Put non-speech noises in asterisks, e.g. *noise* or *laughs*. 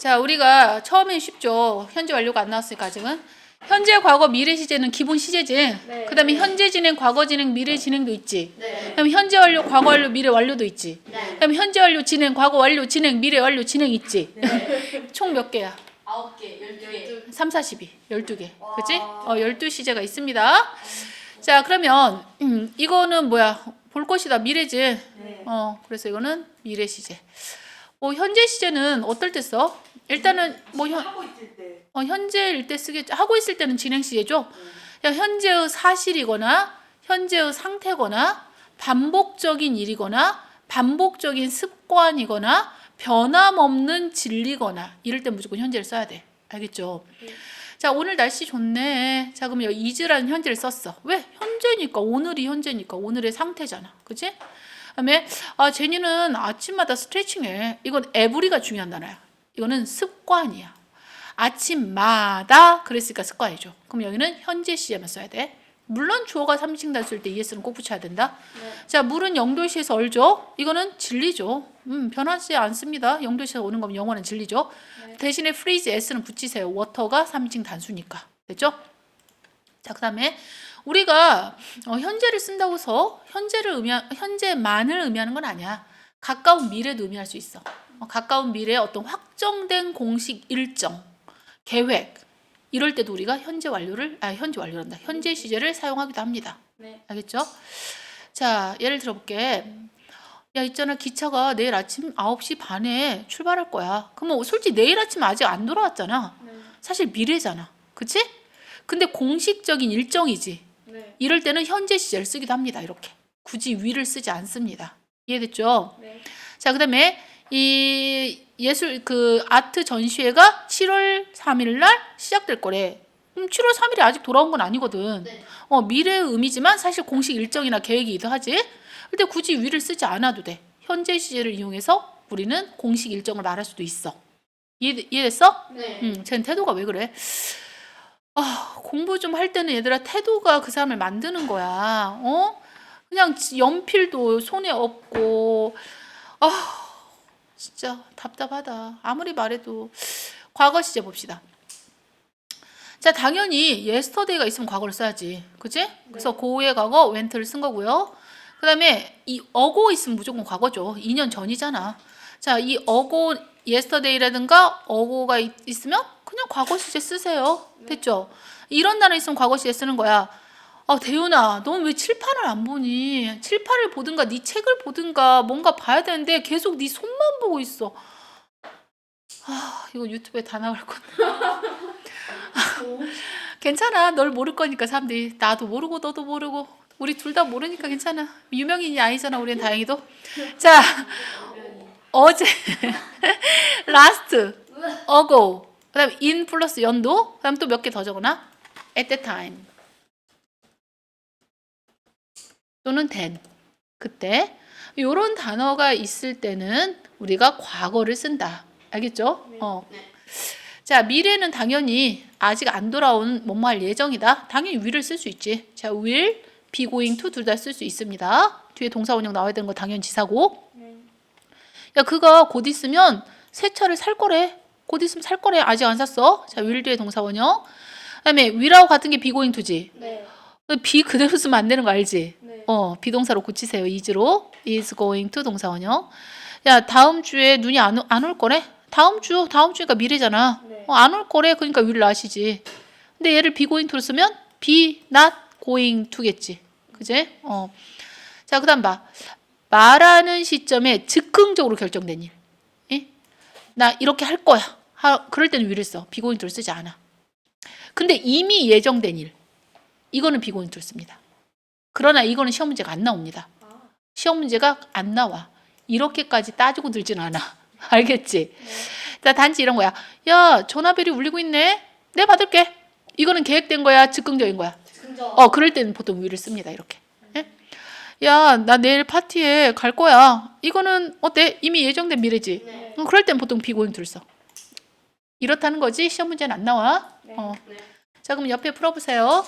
자, 우리가 처음엔 쉽죠. 현재 완료가 안 나왔으니까 아직은. 현재, 과거, 미래 시제는 기본 시제지. 네. 그 다음에 현재 진행, 과거 진행, 미래 진행도 있지. 네. 그다음에 현재 완료, 과거 완료, 미래 완료도 있지. 네. 그다음에 현재 완료, 진행, 과거 완료, 진행, 미래 완료, 진행 있지. 네. *laughs* 총 몇 개야? 아홉 개, 열두 개. 3, 42. 12개. 와. 그치? 어, 12시제가 있습니다. 자, 그러면 음, 이거는 뭐야? 볼 것이다. 미래지. 네. 어, 그래서 이거는 미래 시제. 뭐 현재 시제는 어떨 때 써? 일단은 뭐 현, 하고 있을 때. 어, 현재일 때 쓰겠죠. 하고 있을 때는 진행 시제죠. 야, 현재의 사실이거나 현재의 상태거나 반복적인 일이거나 반복적인 습관이거나 변함없는 진리거나 이럴 때 무조건 현재를 써야 돼. 알겠죠? 자, 오늘 날씨 좋네. 자, 그럼 이즈라는 현재를 썼어. 왜? 현재니까. 오늘이 현재니까. 오늘의 상태잖아. 그치? 그다음에 아, 제니는 아침마다 스트레칭해. 이건 에브리가 중요한 단어야. 이거는 습관이야. 아침마다 그랬으니까 습관이죠. 그럼 여기는 현재 시제만 써야 돼. 물론 주어가 3인 단수일 때 ES는 꼭 붙여야 된다. 네. 자, 물은 0도시에서 얼죠. 이거는 진리죠. 음, 변하지 않습니다. 0도시에서 오는 거면 영원한 진리죠. 네. 대신에 freeze s는 붙이세요. 워터가 3인칭 단수니까. 됐죠? 자, 그 다음에 우리가 어, 현재를 쓴다고 해서 현재를 의미하, 현재만을 의미하는 건 아니야. 가까운 미래도 의미할 수 있어. 어, 가까운 미래의 어떤 확정된 공식 일정, 계획 이럴 때도 우리가 현재 완료를 아 현재 완료란다. 현재 시제를 사용하기도 합니다. 네. 알겠죠? 자, 예를 들어 볼게. 야, 있잖아. 기차가 내일 아침 9시 반에 출발할 거야. 그럼 뭐 솔직히 내일 아침 아직 안 돌아왔잖아. 네. 사실 미래잖아. 그치? 근데 공식적인 일정이지. 네. 이럴 때는 현재 시제를 쓰기도 합니다. 이렇게. 굳이 위를 쓰지 않습니다. 이해됐죠? 네. 자, 그다음에 이 예술 그 아트 전시회가 7월 3일 날 시작될 거래. 그럼 7월 3일이 아직 돌아온 건 아니거든. 네. 어, 미래의 의미지만 사실 공식 일정이나 계획이기도 하지. 근데 굳이 위를 쓰지 않아도 돼. 현재 시제를 이용해서 우리는 공식 일정을 말할 수도 있어. 이해, 이해됐어? 네. 응, 쟤는 태도가 왜 그래? 아, 공부 좀 할 때는 얘들아 태도가 그 사람을 만드는 거야. 어? 그냥 지- 연필도 손에 없고, 아, 진짜 답답하다. 아무리 말해도 과거 시제 봅시다. 자, 당연히 yesterday가 있으면 과거를 써야지. 그치? 그래서 고의 과거 went를 쓴 거고요. 그 다음에 이 어고 있으면 무조건 과거죠. 2년 전이잖아. 자, 이 어고 yesterday라든가 어고가 있- 있으면 그냥 과거 시제 쓰세요. 됐죠? 이런 단어 있으면 과거 시제 쓰는 거야. 아, 대윤아, 넌 왜 칠판을 안 보니? 칠판을 보든가 네 책을 보든가 뭔가 봐야 되는데 계속 네 손만 보고 있어. 아, 이거 유튜브에 다 나올 건데. *laughs* 괜찮아. 널 모를 거니까 사람들이 나도 모르고 너도 모르고 우리 둘 다 모르니까 괜찮아. 유명인이 아니잖아. 우리는 다행히도. 자, 어제 *laughs* last, ago. 그다음 in 플러스 연도. 그다음 또 몇 개 더 적어놔. at that time. 또는 then. 그때 요런 단어가 있을 때는 우리가 과거를 쓴다. 알겠죠? 어. 네. 자, 미래는 당연히 아직 안 돌아온 뭐뭐 할 예정이다. 당연히 will을 쓸 수 있지. 자, will, be going to 둘 다 쓸 수 있습니다. 뒤에 동사 원형 나와야 되는 거 당연히 지사고. 네. 야, 그가 곧 있으면 새 차를 살 거래. 곧 있으면 살 거래. 아직 안 샀어. 자, will 뒤에 동사 원형. 그다음에 will하고 같은 게 be going to지. 네. be 그대로 쓰면 안 되는 거 알지? 네. 어, 비동사로 고치세요. is로. is going to 동사 원형. 야, 다음 주에 눈이 안안올 거래? 다음 주, 다음 주니까 미래잖아. 네. 어, 안 올 거래. 그러니까 will 아시지. 근데 얘를 be going to로 쓰면 be not going to겠지. 그지? 어. 자, 그다음 봐. 말하는 시점에 즉흥적으로 결정된 일. 예? 나 이렇게 할 거야. 하, 그럴 때는 will을 써. to를 쓰지 않아. 근데 이미 예정된 일. 이거는 to를 씁니다. 그러나 이거는 시험 문제가 안 나옵니다. 아. 시험 문제가 안 나와. 이렇게까지 따지고 들진 않아. *laughs* 알겠지? 자, 단지 이런 거야. 야, 전화벨이 울리고 있네. 내 받을게. 이거는 계획된 거야, 즉흥적인 거야. 어, 그럴 때는 보통 위를 씁니다. 이렇게. 예? 야, 나 내일 파티에 갈 거야. 이거는 어때? 이미 예정된 미래지. 네. 어, 그럴 땐 보통 비고잉투를 써. 이렇다는 거지. 시험 문제는 안 나와. 네. 어. 네. 자, 그럼 옆에 풀어보세요.